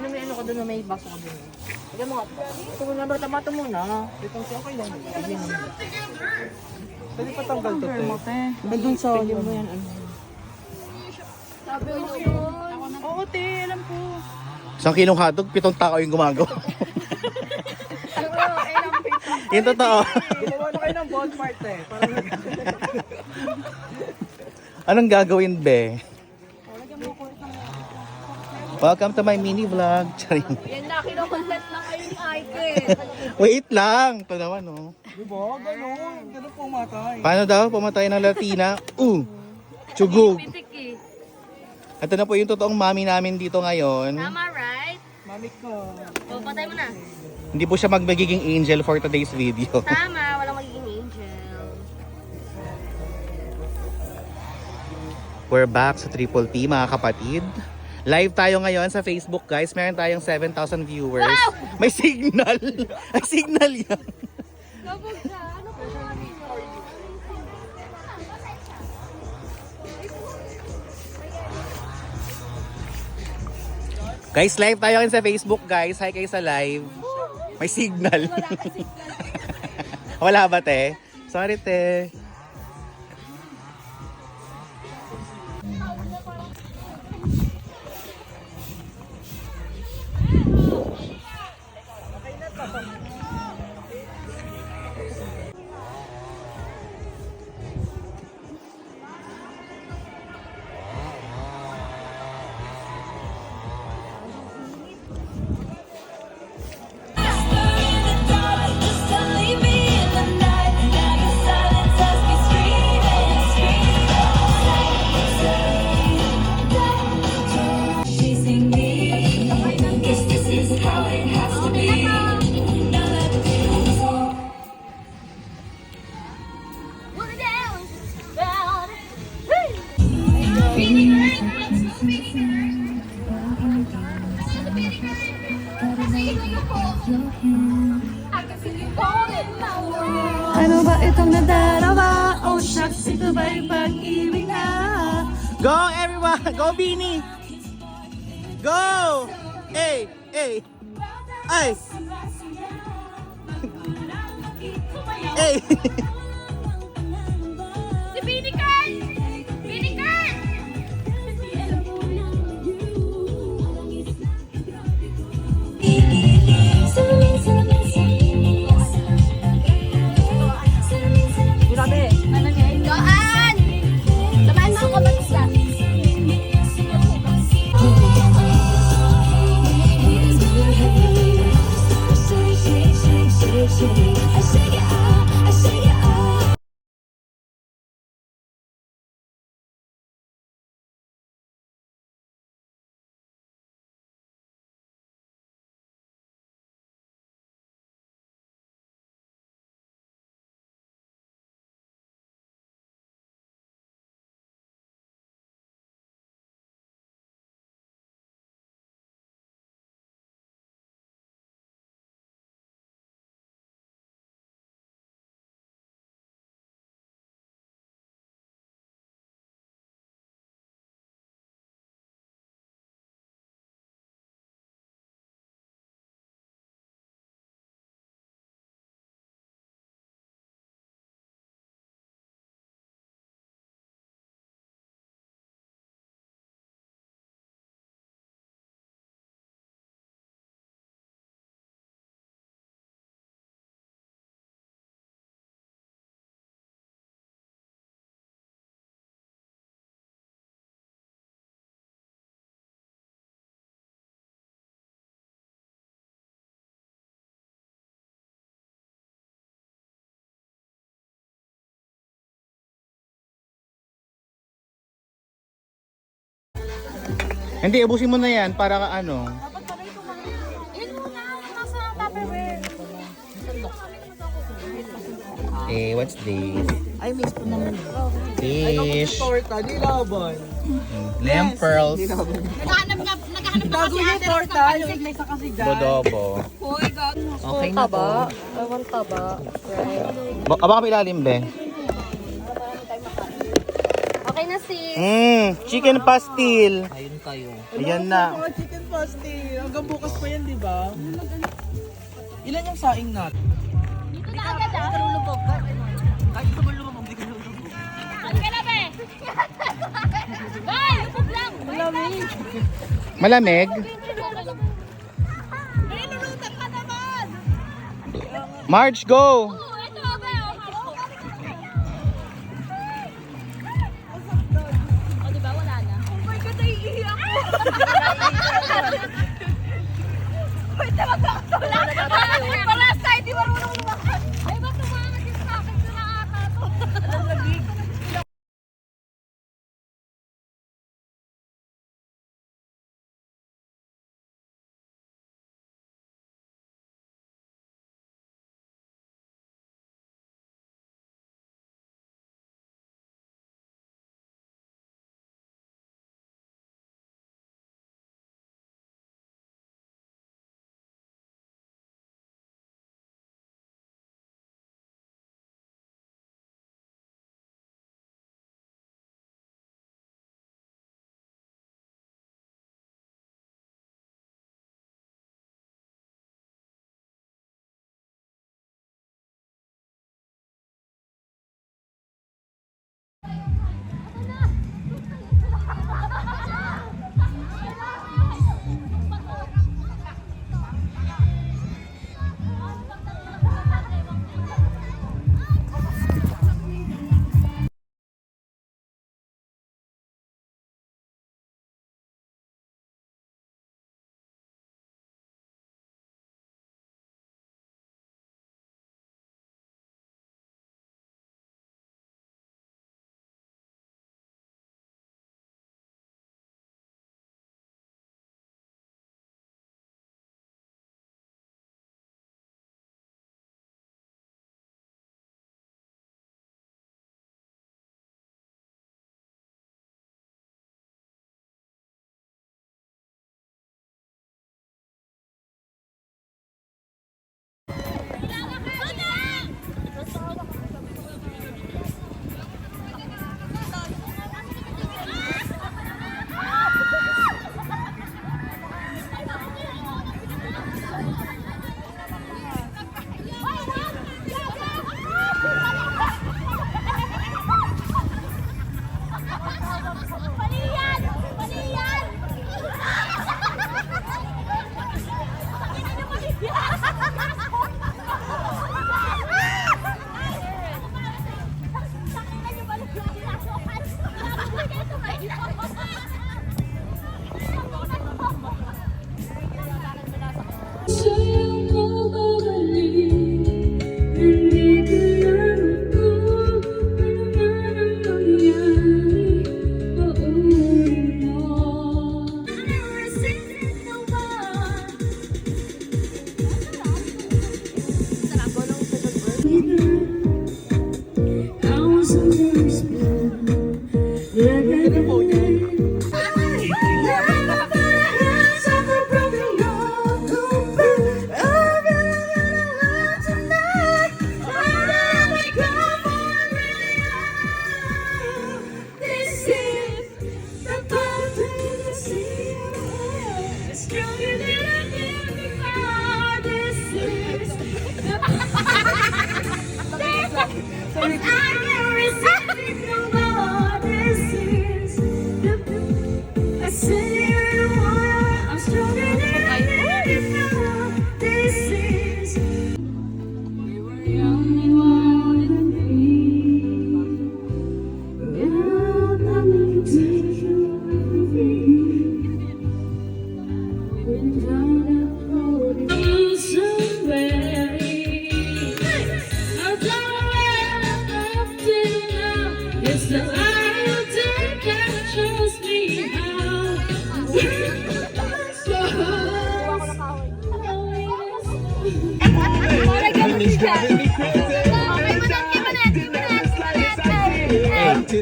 Ayun na may ano ka doon, may baso ka doon. Tignan mo nga. Ito muna, bertamato muna. Itong si okay lang. Sige naman. Pwede patanggal to, te. Doon sa hindi mo yan. Ano. Oo, te, alam ko. Isang kilong hotdog, pitong tao yung gumagawa. yung totoo. Gumawa na kayo ng bonfire, te. Anong gagawin, be? Welcome to my mini vlog. Charing. Yan na, kinukontent na kayo ni Ike. Wait lang. Ito naman, oh. Diba? Ganun. Ganun pumatay. Paano daw? Pumatay ng Latina? Uh! Chugog. Pitik eh. Ito na po yung totoong mami namin dito ngayon. Tama, right? Mami ko. O, patay mo na. Hindi po siya magmagiging angel for today's video. Tama, walang magiging angel. We're back sa Triple T, mga kapatid. Live tayo ngayon sa Facebook, guys. Meron tayong 7,000 viewers. May signal. Ay, signal yan. Guys, live tayo ngayon sa Facebook, guys. Hi kayo sa live. May signal. Wala ba, te? Sorry, te. Yeah. Go, Bini! Go! Hey, hey! Ay! Hey! Hindi, ubusin mo na yan para ka ano. Yun muna, nasa Tupperware. Eh, what's this? Ay, miss ko naman. Fish. Torta, di laban. Lamb pearls. Naghahanap na, naghahanap na Gago kasi yung ate torta, yung may isa kasi dyan. Bodobo. Hoy, gago. Okay na po. I want taba. Right. Ba- Aba kami ilalim, be. Okay na sis. Mm, chicken pastil. Ayun kayo. Ayan na. Mga chicken pasty. Hanggang bukas pa yan, di ba? Ilan yung saing natin? Dito na agad ah. Kahit sa malumang, hindi ka nalulubog. Halika na be. Bye! Lubog lang. Malamig. Malamig. Ka. March, go! Wait, magkakatula. Para sa hindi marunong lumakad. Ay, ba't tumangat yung sa akin? Sa nakaka to.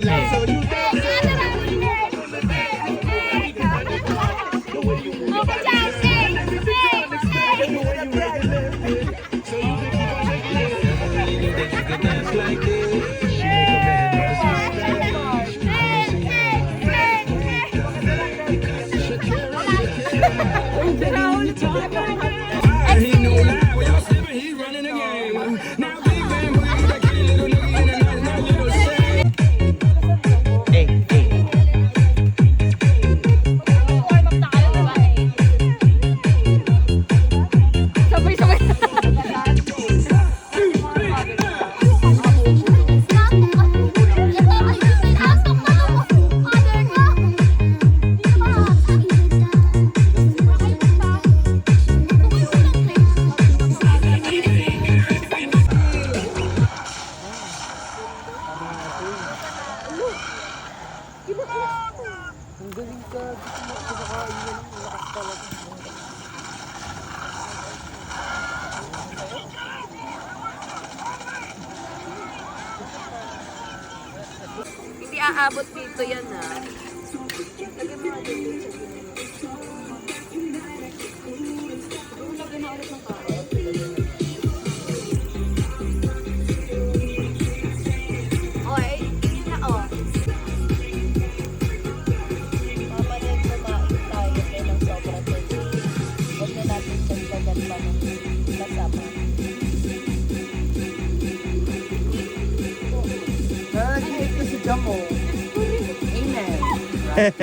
Hey! Dito yan ah. Lagyan mo nga dito sa Lagyan na ulit ng carrot. Oh, Uy,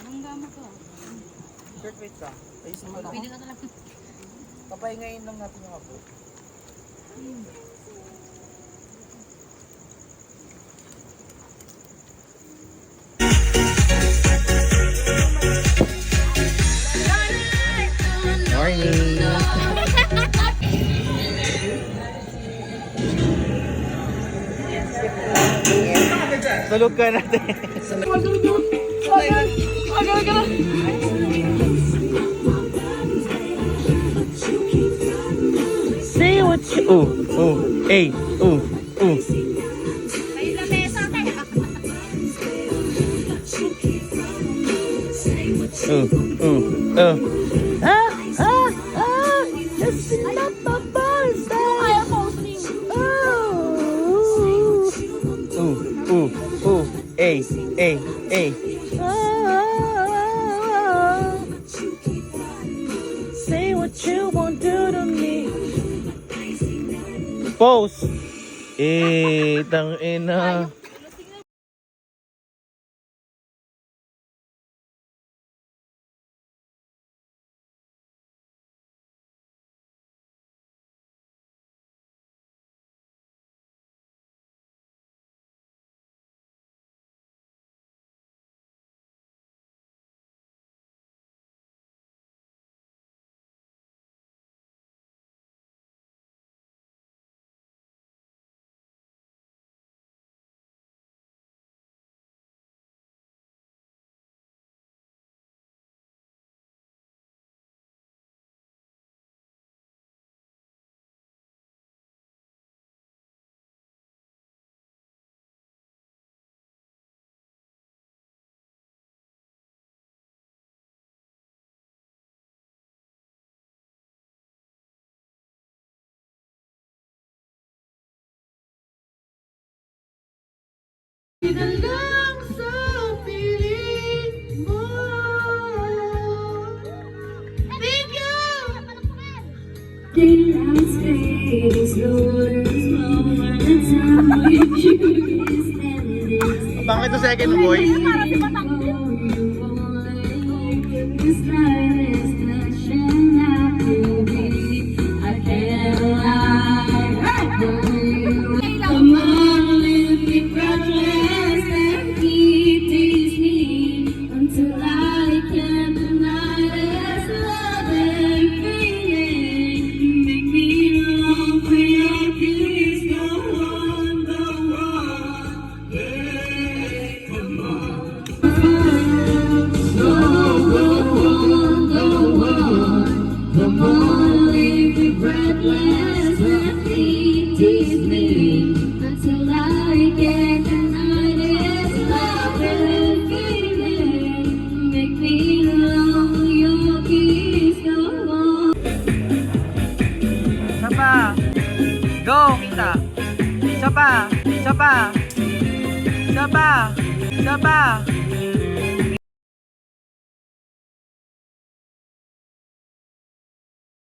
bangga mo to. Short wait ka. Ayusin mo lang. Pwede na lang. Papahingayin lang natin yung hapon. Morning! Tulog ka natin. Say what you... Oh, oh, hey, oh, oh. Oh, oh, oh. Ah, hey, hey, hey. Ah, say what you want to do to me. Pose. Eh, tang ina. Daylight's fading slowly, slower. The time with you is ending. Bakit second voice? The slightest touch tease me until I can deny this love and feeling. Make me for your kiss, go on. Isa pa. Go, kita.